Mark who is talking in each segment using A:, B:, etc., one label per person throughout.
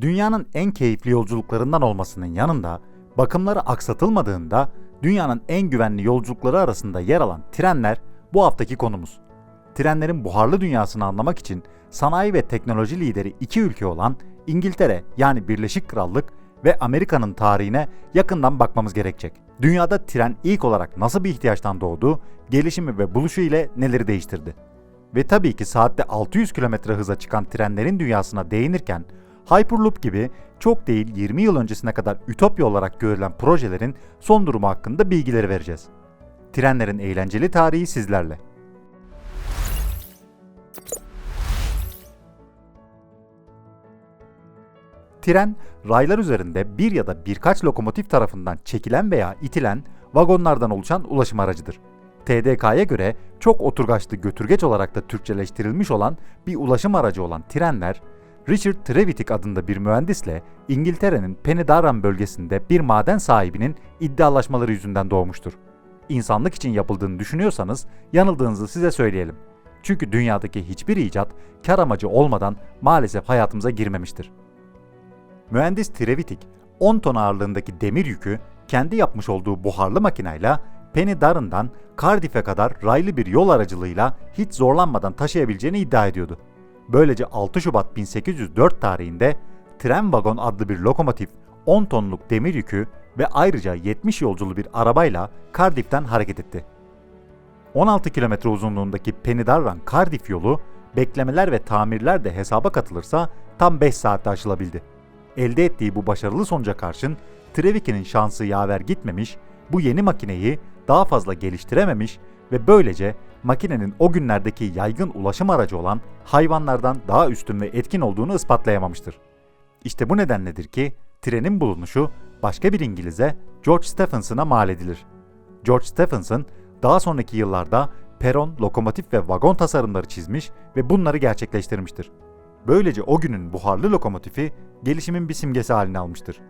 A: Dünyanın en keyifli yolculuklarından olmasının yanında bakımları aksatılmadığında dünyanın en güvenli yolculukları arasında yer alan trenler bu haftaki konumuz. Trenlerin buharlı dünyasını anlamak için sanayi ve teknoloji lideri iki ülke olan İngiltere yani Birleşik Krallık ve Amerika'nın tarihine yakından bakmamız gerekecek. Dünyada tren ilk olarak nasıl bir ihtiyaçtan doğdu, gelişimi ve buluşu ile neleri değiştirdi? Ve tabii ki saatte 600 km hıza çıkan trenlerin dünyasına değinirken Hyperloop gibi çok değil 20 yıl öncesine kadar ütopya olarak görülen projelerin son durumu hakkında bilgileri vereceğiz. Trenlerin eğlenceli tarihi sizlerle. Tren, raylar üzerinde bir ya da birkaç lokomotif tarafından çekilen veya itilen vagonlardan oluşan ulaşım aracıdır. TDK'ya göre çok oturgaçlı götürgeç olarak da Türkçeleştirilmiş olan bir ulaşım aracı olan trenler, Richard Trevithick adında bir mühendisle İngiltere'nin Penydarren bölgesinde bir maden sahibinin iddialaşmaları yüzünden doğmuştur. İnsanlık için yapıldığını düşünüyorsanız yanıldığınızı size söyleyelim. Çünkü dünyadaki hiçbir icat kar amacı olmadan maalesef hayatımıza girmemiştir. Mühendis Trevithick 10 ton ağırlığındaki demir yükü kendi yapmış olduğu buharlı makinayla Penydarren'dan Cardiff'e kadar raylı bir yol aracılığıyla hiç zorlanmadan taşıyabileceğini iddia ediyordu. Böylece 6 Şubat 1804 tarihinde Tren Vagon adlı bir lokomotif 10 tonluk demir yükü ve ayrıca 70 yolculu bir arabayla Cardiff'ten hareket etti. 16 kilometre uzunluğundaki Penydarren Cardiff yolu beklemeler ve tamirler de hesaba katılırsa tam 5 saatte aşılabildi. Elde ettiği bu başarılı sonuca karşın Trevick'in şansı yaver gitmemiş, bu yeni makineyi daha fazla geliştirememiş ve böylece makinenin o günlerdeki yaygın ulaşım aracı olan hayvanlardan daha üstün ve etkin olduğunu ispatlayamamıştır. İşte bu nedenledir ki trenin bulunuşu başka bir İngiliz'e George Stephenson'a mal edilir. George Stephenson daha sonraki yıllarda peron, lokomotif ve vagon tasarımları çizmiş ve bunları gerçekleştirmiştir. Böylece o günün buharlı lokomotifi gelişimin bir simgesi haline almıştır.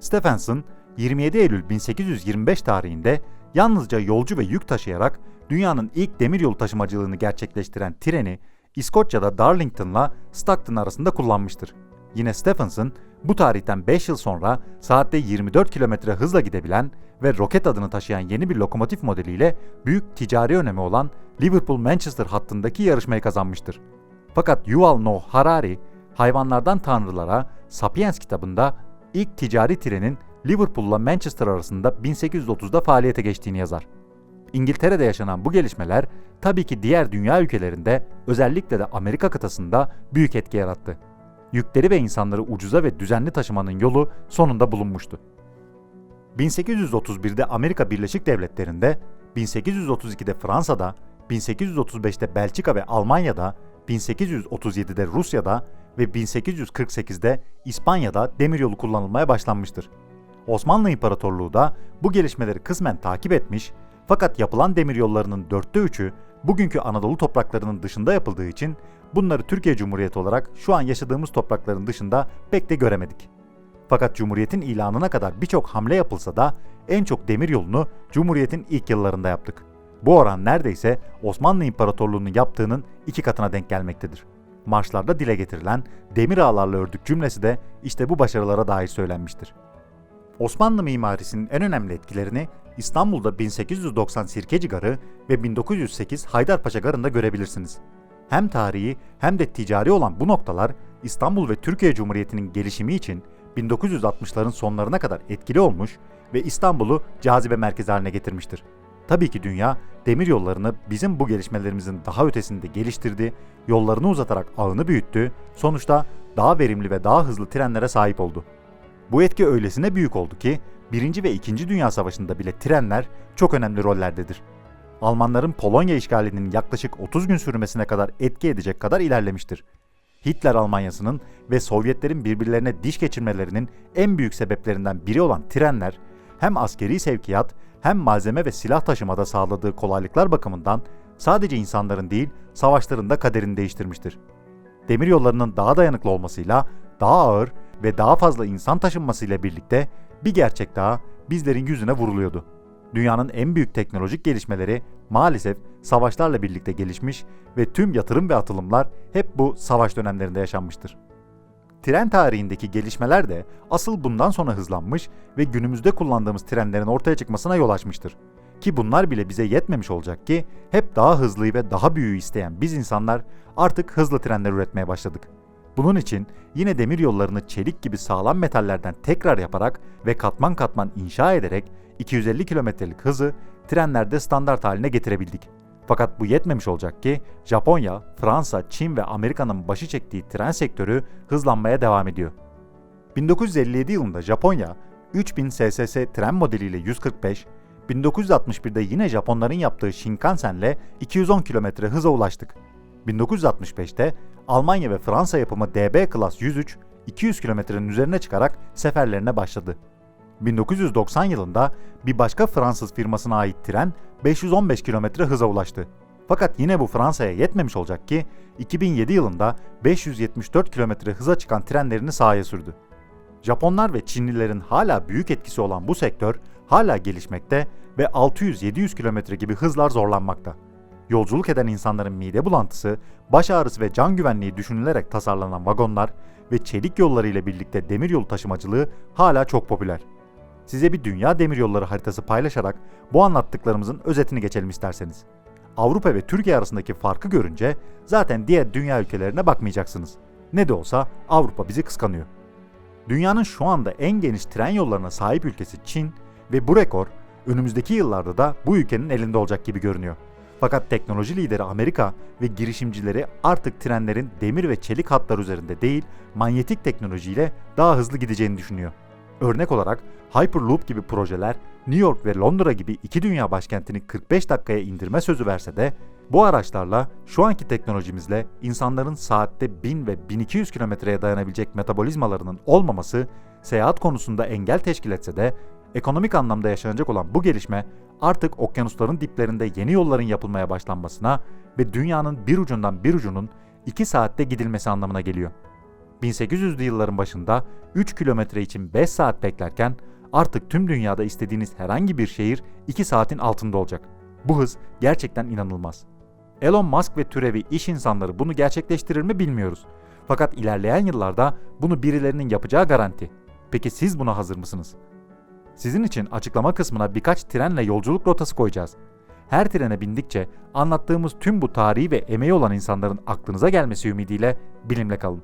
A: Stephenson 27 Eylül 1825 tarihinde yalnızca yolcu ve yük taşıyarak dünyanın ilk demiryolu taşımacılığını gerçekleştiren treni İskoçya'da Darlington'la Stockton arasında kullanmıştır. Yine Stephenson bu tarihten 5 yıl sonra saatte 24 km hızla gidebilen ve roket adını taşıyan yeni bir lokomotif modeliyle büyük ticari önemi olan Liverpool-Manchester hattındaki yarışmayı kazanmıştır. Fakat Yuval Noah Harari, Hayvanlardan Tanrılara Sapiens kitabında ilk ticari trenin Liverpool'la Manchester arasında 1830'da faaliyete geçtiğini yazar. İngiltere'de yaşanan bu gelişmeler tabii ki diğer dünya ülkelerinde özellikle de Amerika kıtasında büyük etki yarattı. Yükleri ve insanları ucuza ve düzenli taşımanın yolu sonunda bulunmuştu. 1831'de Amerika Birleşik Devletleri'nde, 1832'de Fransa'da, 1835'te Belçika ve Almanya'da, 1837'de Rusya'da ve 1848'de İspanya'da demiryolu kullanılmaya başlanmıştır. Osmanlı İmparatorluğu da bu gelişmeleri kısmen takip etmiş fakat yapılan demiryollarının dörtte üçü bugünkü Anadolu topraklarının dışında yapıldığı için bunları Türkiye Cumhuriyeti olarak şu an yaşadığımız toprakların dışında pek de göremedik. Fakat Cumhuriyet'in ilanına kadar birçok hamle yapılsa da en çok demiryolunu Cumhuriyet'in ilk yıllarında yaptık. Bu oran neredeyse Osmanlı İmparatorluğu'nun yaptığının iki katına denk gelmektedir. Marşlarda dile getirilen demir ağlarla ördük cümlesi de işte bu başarılara dair söylenmiştir. Osmanlı mimarisinin en önemli etkilerini İstanbul'da 1890 Sirkeci Garı ve 1908 Haydarpaşa Garı'nda görebilirsiniz. Hem tarihi hem de ticari olan bu noktalar İstanbul ve Türkiye Cumhuriyeti'nin gelişimi için 1960'ların sonlarına kadar etkili olmuş ve İstanbul'u cazibe merkezi haline getirmiştir. Tabii ki dünya demir yollarını bizim bu gelişmelerimizin daha ötesinde geliştirdi, yollarını uzatarak ağını büyüttü, sonuçta daha verimli ve daha hızlı trenlere sahip oldu. Bu etki öylesine büyük oldu ki 1. ve 2. Dünya Savaşı'nda bile trenler çok önemli rollerdedir. Almanların Polonya işgalinin yaklaşık 30 gün sürmesine kadar etki edecek kadar ilerlemiştir. Hitler Almanyası'nın ve Sovyetlerin birbirlerine diş geçirmelerinin en büyük sebeplerinden biri olan trenler, hem askeri sevkiyat hem malzeme ve silah taşımada sağladığı kolaylıklar bakımından sadece insanların değil, savaşların da kaderini değiştirmiştir. Demiryollarının daha dayanıklı olmasıyla daha ağır ve daha fazla insan taşınmasıyla birlikte bir gerçek daha bizlerin yüzüne vuruluyordu. Dünyanın en büyük teknolojik gelişmeleri maalesef savaşlarla birlikte gelişmiş ve tüm yatırım ve atılımlar hep bu savaş dönemlerinde yaşanmıştır. Tren tarihindeki gelişmeler de asıl bundan sonra hızlanmış ve günümüzde kullandığımız trenlerin ortaya çıkmasına yol açmıştır. Ki bunlar bile bize yetmemiş olacak ki hep daha hızlıyı ve daha büyüğü isteyen biz insanlar artık hızlı trenler üretmeye başladık. Bunun için yine demir yollarını çelik gibi sağlam metallerden tekrar yaparak ve katman katman inşa ederek 250 kilometrelik hızı trenlerde standart haline getirebildik. Fakat bu yetmemiş olacak ki Japonya, Fransa, Çin ve Amerika'nın başı çektiği tren sektörü hızlanmaya devam ediyor. 1957 yılında Japonya 3000 SSS tren modeliyle 145, 1961'de yine Japonların yaptığı Shinkansen'le 210 km hıza ulaştık. 1965'te Almanya ve Fransa yapımı DB Class 103 200 kilometrenin üzerine çıkarak seferlerine başladı. 1990 yılında bir başka Fransız firmasına ait tren 515 kilometre hıza ulaştı. Fakat yine bu Fransa'ya yetmemiş olacak ki 2007 yılında 574 kilometre hıza çıkan trenlerini sahaya sürdü. Japonlar ve Çinlilerin hala büyük etkisi olan bu sektör hala gelişmekte ve 600-700 kilometre gibi hızlar zorlanmakta. Yolculuk eden insanların mide bulantısı, baş ağrısı ve can güvenliği düşünülerek tasarlanan vagonlar ve çelik yolları ile birlikte demiryolu taşımacılığı hala çok popüler. Size bir dünya demiryolları haritası paylaşarak bu anlattıklarımızın özetini geçelim isterseniz. Avrupa ve Türkiye arasındaki farkı görünce zaten diğer dünya ülkelerine bakmayacaksınız. Ne de olsa Avrupa bizi kıskanıyor. Dünyanın şu anda en geniş tren yollarına sahip ülkesi Çin ve bu rekor önümüzdeki yıllarda da bu ülkenin elinde olacak gibi görünüyor. Fakat teknoloji lideri Amerika ve girişimcileri artık trenlerin demir ve çelik hatlar üzerinde değil, manyetik teknolojiyle daha hızlı gideceğini düşünüyor. Örnek olarak Hyperloop gibi projeler New York ve Londra gibi iki dünya başkentini 45 dakikaya indirme sözü verse de bu araçlarla şu anki teknolojimizle insanların saatte 1000 ve 1200 kilometreye dayanabilecek metabolizmalarının olmaması seyahat konusunda engel teşkil etse de ekonomik anlamda yaşanacak olan bu gelişme artık okyanusların diplerinde yeni yolların yapılmaya başlanmasına ve dünyanın bir ucundan bir ucunun 2 saatte gidilmesi anlamına geliyor. 1800'lü yılların başında 3 kilometre için 5 saat beklerken artık tüm dünyada istediğiniz herhangi bir şehir 2 saatin altında olacak. Bu hız gerçekten inanılmaz. Elon Musk ve türevi iş insanları bunu gerçekleştirir mi bilmiyoruz. Fakat ilerleyen yıllarda bunu birilerinin yapacağı garanti. Peki siz buna hazır mısınız? Sizin için açıklama kısmına birkaç trenle yolculuk rotası koyacağız. Her trene bindikçe anlattığımız tüm bu tarihi ve emeği olan insanların aklınıza gelmesi ümidiyle bilimle kalın.